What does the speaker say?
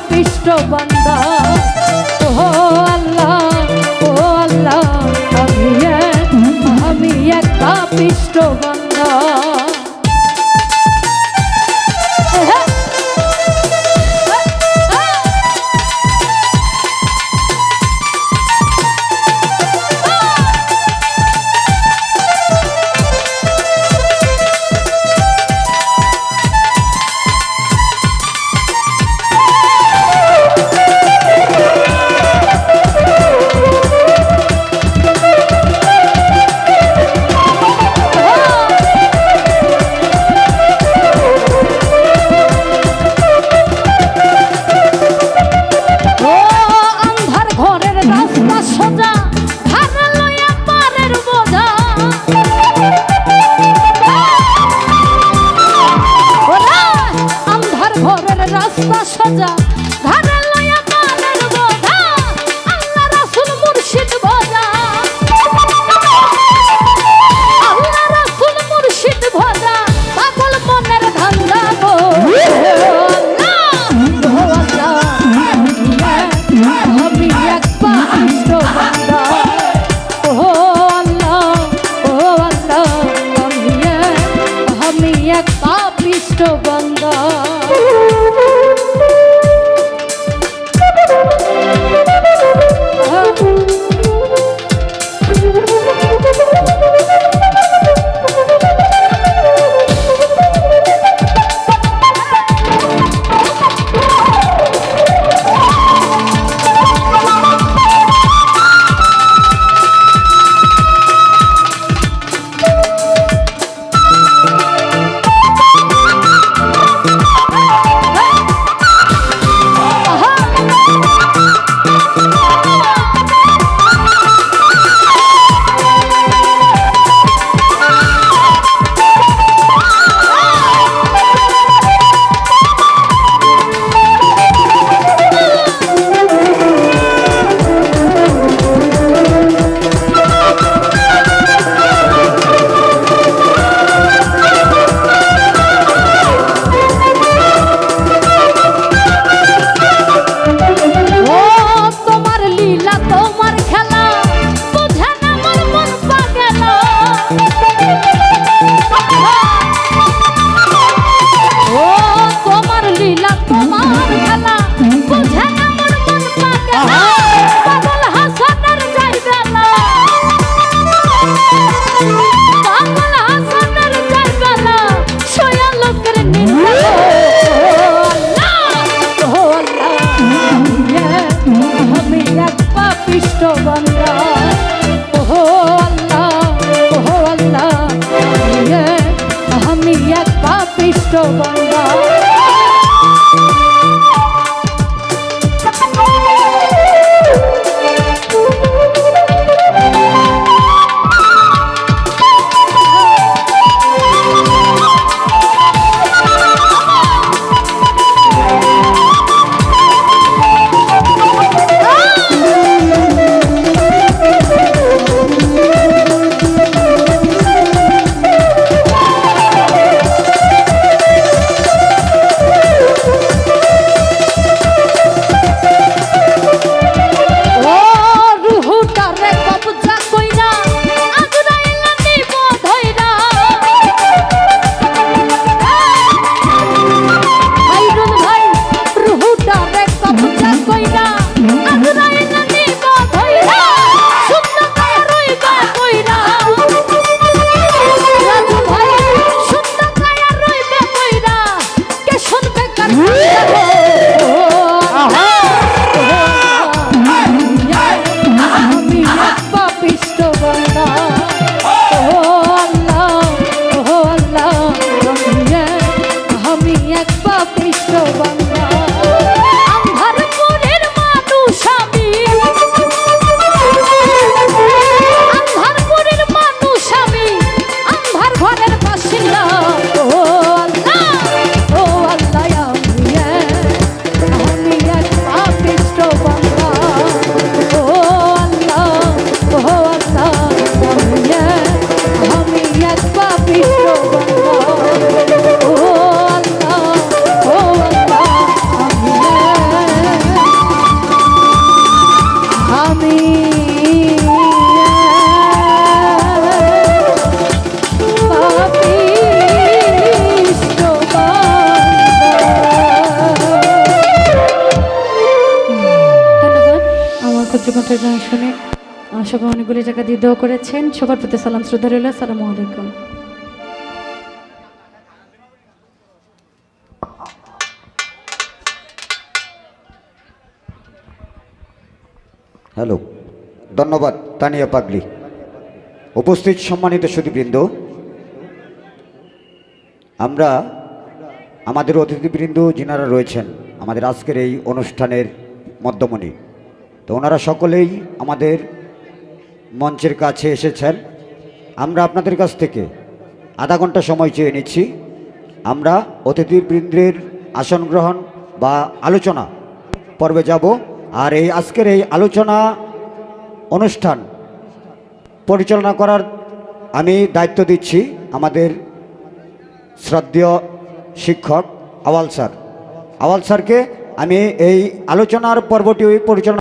পাপিষ্ট বান্দা মিষ্ট গন্ধ পাপিষ্ট বান্দা গান শুনে সবাই অনেকগুলি জায়গা দিয়ে দোয়া করেছেন। সবার প্রতি সালাম, শ্রদ্ধা রইল। সালামু আলাইকুম। হ্যালো, ধন্যবাদ তানিয়া পাগলি। উপস্থিত সম্মানিত সুদীবৃন্দ আমরা আমাদের অতিথিবৃন্দ যিনারা রয়েছেন, আমাদের আজকের এই অনুষ্ঠানের মধ্যমণি। তো ওনারা সকলেই আমাদের মঞ্চের কাছে এসেছেন। আমরা আপনাদের কাছ থেকে আধা ঘণ্টা সময় চেয়ে নিচ্ছি। আমরা অতিথিবৃন্দের আসন গ্রহণ বা আলোচনা পর্বে যাব। আর এই আজকের এই আলোচনা অনুষ্ঠান পরিচালনা করার আমি দায়িত্ব দিচ্ছি আমাদের শ্রদ্ধেয় শিক্ষক আওয়াল স্যার। আওয়াল স্যারকে আমি এই আলোচনার পর্বটি পরিচালনা